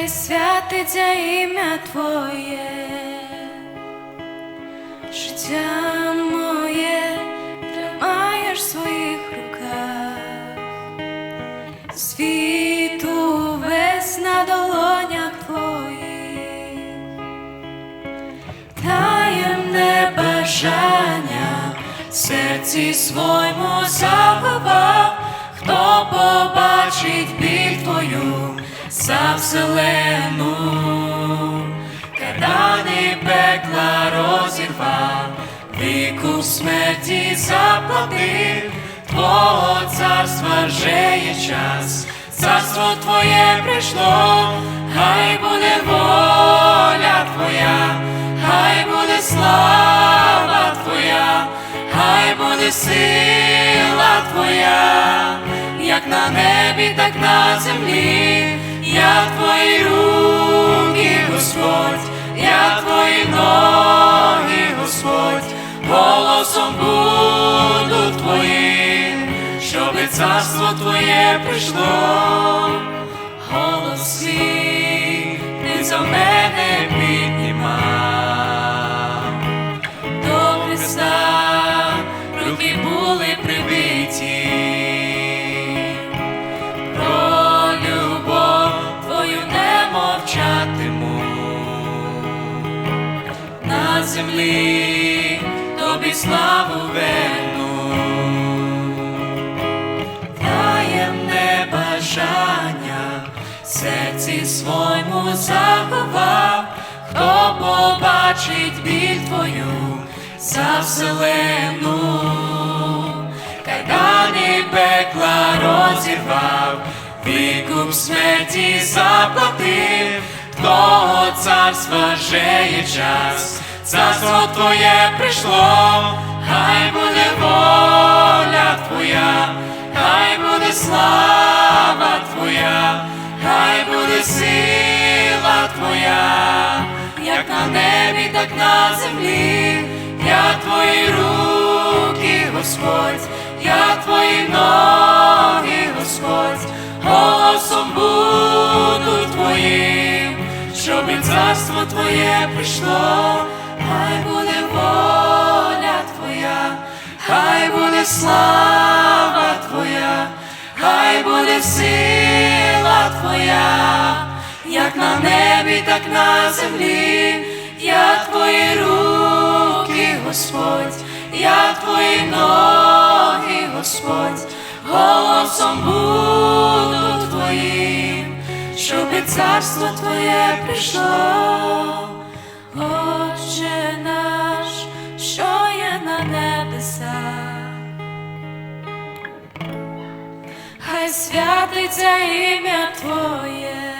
хай святиться ім'я Твоє, життя моє тримаєш в своїх руках, світу весь на долонях Твоїх, таємне бажання серці своєму заховав, за вселену, кадани пекла розірвав, віку смерті заплатив, Твого царства вже є час, царство Твоє прийшло, хай буде воля Твоя, хай буде слава Твоя, хай буде сила Твоя, як на небі, так на землі, я Твої руки, Господь, я Твої ноги, Господь, голосом буду Твоїм, щоби царство Твоє прийшло, голос свій ти за мене піднімав землі тобі славу верну, таємне бажання серці своєму заховав, хто побачить біль твою за вселену, кайдани пекла розірвав, вікуп смерті заплатив, того царства вже є час, царство твоє прийшло, хай буде воля твоя, хай буде слава твоя, хай буде сила твоя, як на небі, так на землі, я твої руки, Господь, я твої ноги, Господь, голосом буду твоїм, щоб царство твоє прийшло, хай буде воля твоя, хай буде слава твоя, хай буде сила твоя, як на небі, так на землі, я твої руки, Господь, я твої ноги, Господь, голосом буду твоїм, щоб царство твоє прийшло, Отче наш, що є на небесах. Хай святиться ім'я Твоє,